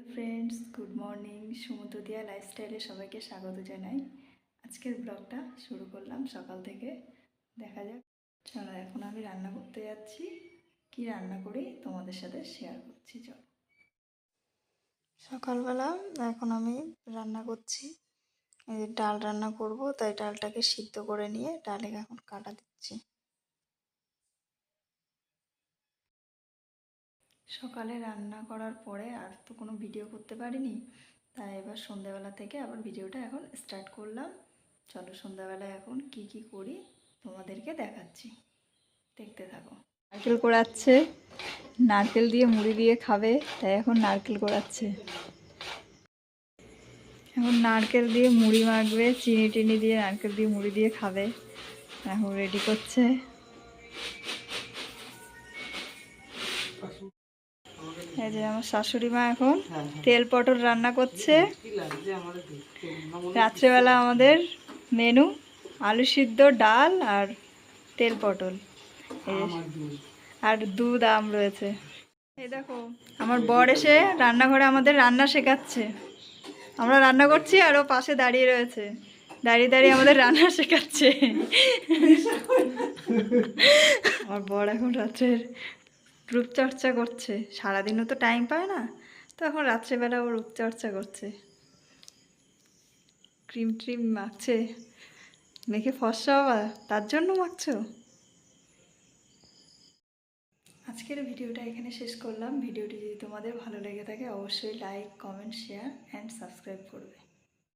Hello friends, good morning. সমুদ্র দিয়া লাইফস্টাইলে সবাইকে স্বাগত জানাই। আজকের ব্লগটা শুরু করলাম সকাল থেকে। দেখা যাক। চলো, এখন আমি রান্না করতে যাচ্ছি। কি রান্না করি তোমাদের সাথে শেয়ার করছি, চলো। সকালবেলা এখন আমি রান্না করছি। ডাল রান্না করব, তাই ডালটাকে সিদ্ধ করে নিয়ে ডালে এখন কাটা দিচ্ছি। সকালে রান্না করার পরে আর তো কোনো ভিডিও করতে পারিনি। তাই এবার সন্ধ্যাবেলা থেকে আবার ভিডিওটা এখন স্টার্ট করলাম। চলো সন্ধ্যাবেলা এখন কি কি করি তোমাদেরকে দেখাচ্ছি। দেখতে থাকো। নারকেল কোড়াচ্ছে। নারকেল দিয়ে মুড়ি দিয়ে খাবে, তাই এখন নারকেল কোড়াচ্ছে। এখন নারকেল দিয়ে মুড়ি মাখবে চিনি টিনি দিয়ে নারকেল দিয়ে মুড়ি দিয়ে খাবে। এখন রেডি করছে। এই যে আমার শাশুড়ি মা এখন তেল পটল রান্না করছে। রাত্রেবেলা আমাদের মেনু আলু সিদ্ধ ডাল আর তেল পটল। আর দুধ আম রয়েছে। এই দেখো আমার বর এসে রান্নাঘরে আমাদের রান্না শেখাচ্ছে। আমরা রান্না করছি আর ও পাশে দাঁড়িয়ে রয়েছে। দাঁড়িয়ে দাঁড়িয়ে আমাদের রান্না শেখাচ্ছে। আমার বর এখন রাত্রের রূপচর্চা করছে। সারাদিনও তো টাইম পায় না। তো এখন রাত্রেবেলা ও রূপচর্চা করছে। ক্রিম ট্রিম মাখছে। মেখে ফর্সা হবা তার জন্য মাখছো? আজকের ভিডিওটা এখানে শেষ করলাম। ভিডিওটি যদি তোমাদের ভালো লেগে থাকে, অবশ্যই like comment share and subscribe করবে।